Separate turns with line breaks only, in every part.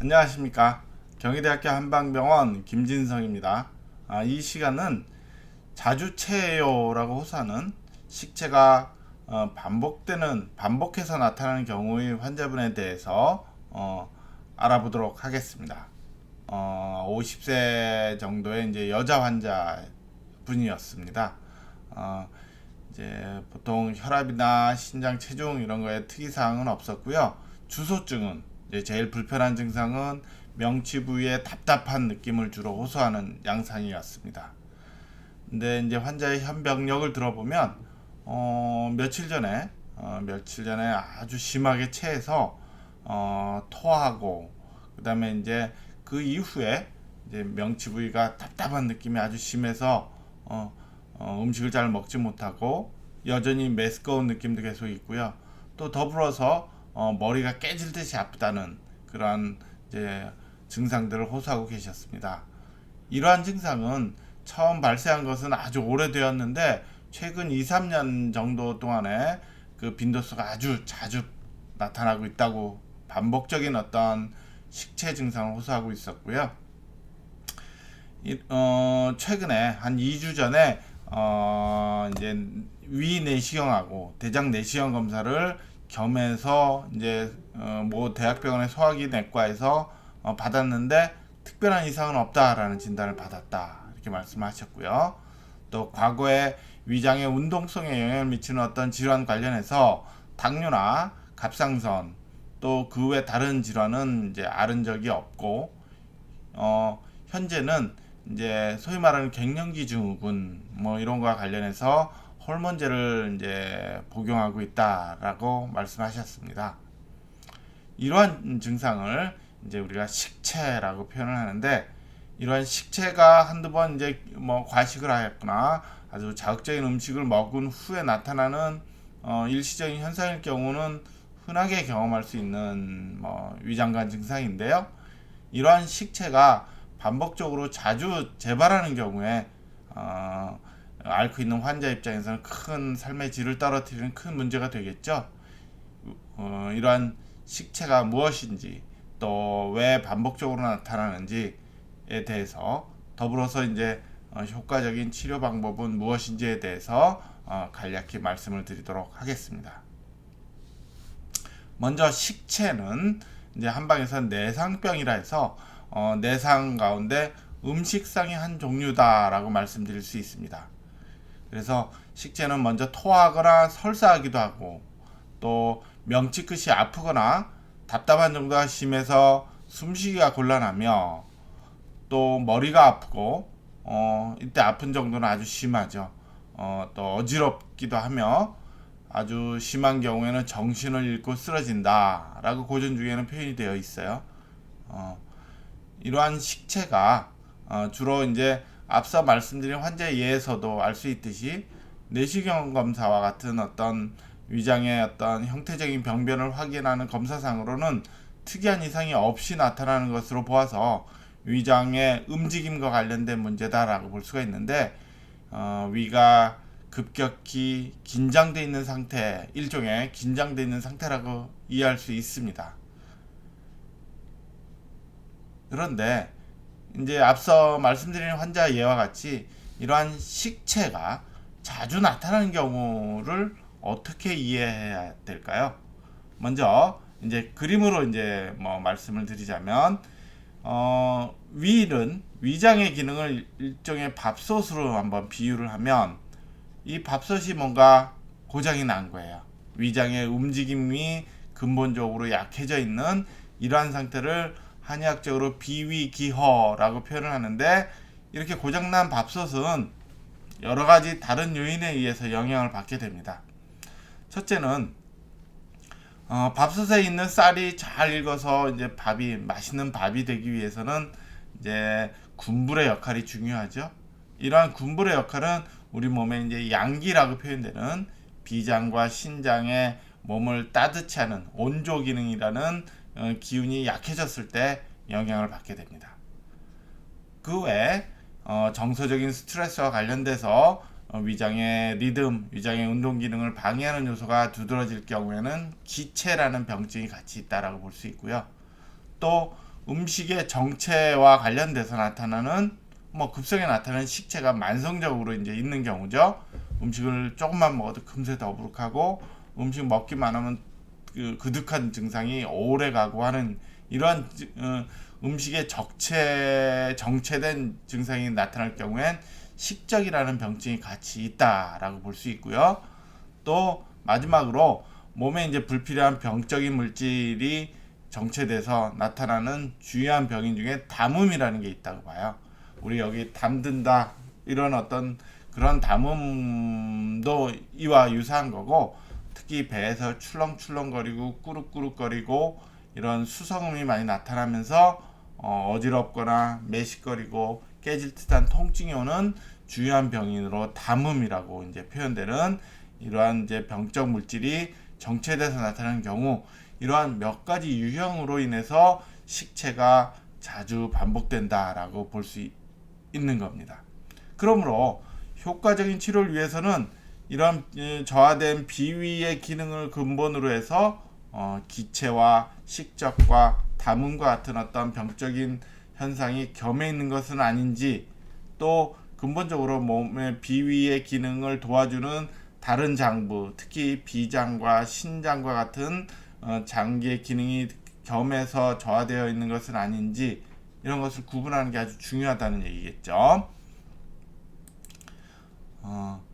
안녕하십니까. 경희대학교 한방병원 김진성입니다. 아, 이 시간은 자주체요라고 호소하는 식체가 어, 반복되는 반복해서 나타나는 경우의 환자분에 대해서 어, 알아보도록 하겠습니다. 어, 50세 정도의 이제 여자 환자 분이었습니다. 어, 이제 보통 혈압이나 신장 체중 이런 거에 특이 사항은 없었고요. 주소증은 이제 제일 불편한 증상은 명치 부위에 답답한 느낌을 주로 호소하는 양상이었습니다. 근데 이제 환자의 현병력을 들어보면 어, 며칠 전에 어, 며칠 전에 아주 심하게 체해서 어, 토하고 그다음에 이제 그 이후에 이제 명치 부위가 답답한 느낌이 아주 심해서 어, 어, 음식을 잘 먹지 못하고 여전히 메스꺼운 느낌도 계속 있고요. 또 더불어서 어, 머리가 깨질 듯이 아프다는 그러한 이제 증상들을 호소하고 계셨습니다. 이러한 증상은 처음 발생한 것은 아주 오래되었는데 최근 2, 3년 정도 동안에 그 빈도수가 아주 자주 나타나고 있다고 반복적인 어떤 식체 증상을 호소하고 있었고요. 이, 어, 최근에 한 2주 전에 어, 이제 위 내시경하고 대장 내시경 검사를 겸해서 이제 어, 뭐 대학병원의 소화기 내과에서 어, 받았는데 특별한 이상은 없다라는 진단을 받았다 이렇게 말씀하셨고요. 또 과거에 위장의 운동성에 영향을 미치는 어떤 질환 관련해서 당뇨나 갑상선 또 그 외 다른 질환은 이제 앓은 적이 없고 어 현재는 이제 소위 말하는 갱년기 증후군 뭐 이런 거와 관련해서 호르몬제를 이제 복용하고 있다라고 말씀하셨습니다. 이러한 증상을 이제 우리가 식체라고 표현을 하는데 이러한 식체가 한두 번 이제 뭐 과식을 하였거나 아주 자극적인 음식을 먹은 후에 나타나는 어 일시적인 현상일 경우는 흔하게 경험할 수 있는 뭐 위장관 증상인데요. 이러한 식체가 반복적으로 자주 재발하는 경우에 어, 앓고 있는 환자 입장에서는 큰 삶의 질을 떨어뜨리는 큰 문제가 되겠죠. 어, 이러한 식체가 무엇인지 또 왜 반복적으로 나타나는지에 대해서 더불어서 이제 어, 효과적인 치료 방법은 무엇인지에 대해서 어, 간략히 말씀을 드리도록 하겠습니다. 먼저 식체는 이제 한방에서 내상병이라 해서 어, 내상 가운데 음식상의 한 종류다라고 말씀드릴 수 있습니다. 그래서 식체는 먼저 토하거나 설사하기도 하고 또 명치 끝이 아프거나 답답한 정도가 심해서 숨쉬기가 곤란하며 또 머리가 아프고 어, 이때 아픈 정도는 아주 심하죠. 어, 또 어지럽기도 하며 아주 심한 경우에는 정신을 잃고 쓰러진다라고 고전 중에는 표현이 되어 있어요. 어, 이러한 식체가 어, 주로 이제 앞서 말씀드린 환자의 예에서도 알 수 있듯이 내시경 검사와 같은 어떤 위장의 어떤 형태적인 병변을 확인하는 검사상으로는 특이한 이상이 없이 나타나는 것으로 보아서 위장의 움직임과 관련된 문제다라고 볼 수가 있는데 어, 위가 급격히 긴장돼 있는 상태, 일종의 긴장돼 있는 상태라고 이해할 수 있습니다. 그런데 이제 앞서 말씀드린 환자 예와 같이 이러한 식체가 자주 나타나는 경우를 어떻게 이해해야 될까요? 먼저 이제 그림으로 이제 뭐 말씀을 드리자면 어, 위는 위장의 기능을 일종의 밥솥으로 한번 비유를 하면 이 밥솥이 뭔가 고장이 난 거예요. 위장의 움직임이 근본적으로 약해져 있는 이러한 상태를 한의학적으로 비위기허라고 표현을 하는데 이렇게 고장난 밥솥은 여러 가지 다른 요인에 의해서 영향을 받게 됩니다. 첫째는 어, 밥솥에 있는 쌀이 잘 익어서 이제 밥이 맛있는 밥이 되기 위해서는 이제 군불의 역할이 중요하죠. 이러한 군불의 역할은 우리 몸에 이제 양기라고 표현되는 비장과 신장의 몸을 따뜻히 하는 온조 기능이라는 어, 기운이 약해졌을 때 영향을 받게 됩니다. 그 외에 어, 정서적인 스트레스와 관련돼서 어, 위장의 리듬, 위장의 운동 기능을 방해하는 요소가 두드러질 경우에는 기체라는 병증이 같이 있다라고 볼 수 있고요. 또 음식의 정체와 관련돼서 나타나는 뭐 급성에 나타나는 식체가 만성적으로 이제 있는 경우죠. 음식을 조금만 먹어도 금세 더부룩하고 음식 먹기만 하면 그 그득한 증상이 오래 가고 하는 이러한 지- 어, 음식의 적체 정체된 증상이 나타날 경우엔 식적이라는 병증이 같이 있다라고 볼 수 있고요. 또 마지막으로 몸에 이제 불필요한 병적인 물질이 정체돼서 나타나는 주요한 병인 중에 담음이라는 게 있다고 봐요. 우리 여기 담든다 이런 어떤 그런 담음도 이와 유사한 거고 특히 배에서 출렁출렁거리고 꾸룩꾸룩거리고 이런 수성음이 많이 나타나면서 어, 어지럽거나 매식거리고 깨질 듯한 통증이 오는 주요한 병인으로 담음이라고 이제 표현되는 이러한 이제 병적 물질이 정체돼서 나타나는 경우 이러한 몇 가지 유형으로 인해서 식체가 자주 반복된다라고 볼 수 있는 겁니다. 그러므로 효과적인 치료를 위해서는 이런 예, 저하된 비위의 기능을 근본으로 해서 어, 기체와 식적과 담음과 같은 어떤 병적인 현상이 겸해 있는 것은 아닌지 또 근본적으로 몸의 비위의 기능을 도와주는 다른 장부, 특히 비장과 신장과 같은 어, 장기의 기능이 겸해서 저하되어 있는 것은 아닌지 이런 것을 구분하는 게 아주 중요하다는 얘기겠죠. 어,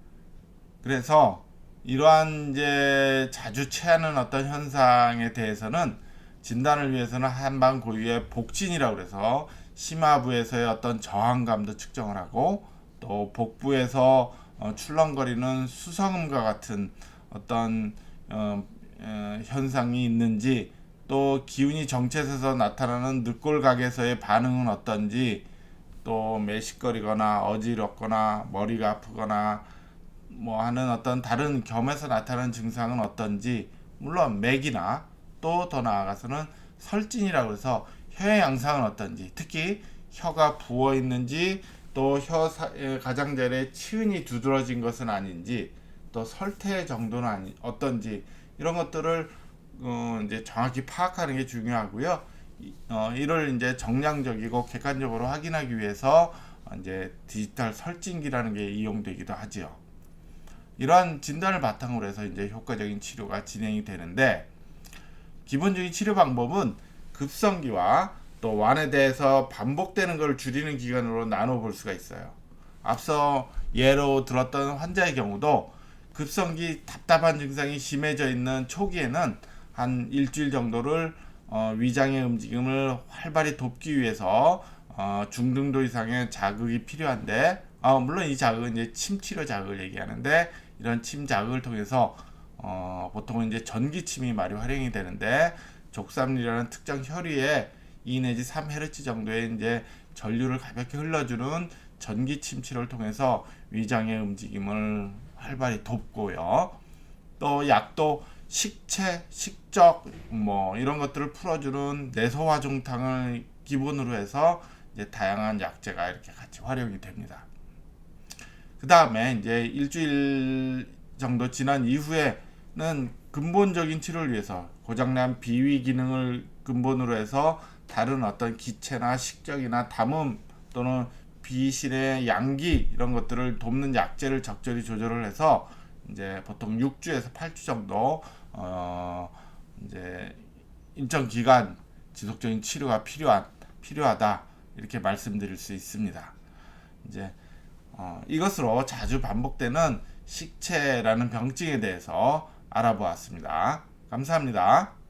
그래서 이러한 이제 자주 체하는 어떤 현상에 대해서는 진단을 위해서는 한방 고유의 복진이라고 그래서 심화부에서의 어떤 저항감도 측정을 하고 또 복부에서 어, 출렁거리는 수성음과 같은 어떤 어, 어, 현상이 있는지 또 기운이 정체돼서 나타나는 늑골각에서의 반응은 어떤지 또 매식거리거나 어지럽거나 머리가 아프거나 뭐 하는 어떤 다른 겸해서 나타나는 증상은 어떤지 물론 맥이나 또 더 나아가서는 설진이라고 해서 혀의 양상은 어떤지 특히 혀가 부어 있는지 또 혀 가장자리에 치은이 두드러진 것은 아닌지 또 설태 정도는 아니 어떤지 이런 것들을 어, 이제 정확히 파악하는 게 중요하고요. 이- 어, 이를 이제 정량적이고 객관적으로 확인하기 위해서 어, 이제 디지털 설진기라는 게 이용되기도 하지요. 이러한 진단을 바탕으로 해서 이제 효과적인 치료가 진행이 되는데 기본적인 치료 방법은 급성기와 또 완에 대해서 반복되는 걸 줄이는 기간으로 나눠 볼 수가 있어요. 앞서 예로 들었던 환자의 경우도 급성기 답답한 증상이 심해져 있는 초기에는 한 일주일 정도를 어, 위장의 움직임을 활발히 돕기 위해서 어, 중등도 이상의 자극이 필요한데 어, 물론 이 자극은 이제 침 치료 자극을 얘기하는데 이런 침 자극을 통해서 어, 보통은 이제 전기침이 많이 활용이 되는데 족삼리라는 특정 혈위에 2 내지 3헤르츠 정도의 이제 전류를 가볍게 흘러주는 전기 침 치료를 통해서 위장의 움직임을 활발히 돕고요. 또 약도 식체, 식적 뭐 이런 것들을 풀어주는 내소화종탕을 기본으로 해서 이제 다양한 약제가 이렇게 같이 활용이 됩니다. 그 다음에 이제 일주일 정도 지난 이후에는 근본적인 치료를 위해서 고장난 비위 기능을 근본으로 해서 다른 어떤 기체나 식적이나 담음 또는 비실의 양기 이런 것들을 돕는 약제를 적절히 조절을 해서 이제 보통 6주에서 8주 정도 어 이제 일정 기간 지속적인 치료가 필요한 필요하다 이렇게 말씀드릴 수 있습니다. 이제 어, 이것으로 자주 반복되는 식체라는 병증에 대해서 알아보았습니다. 감사합니다.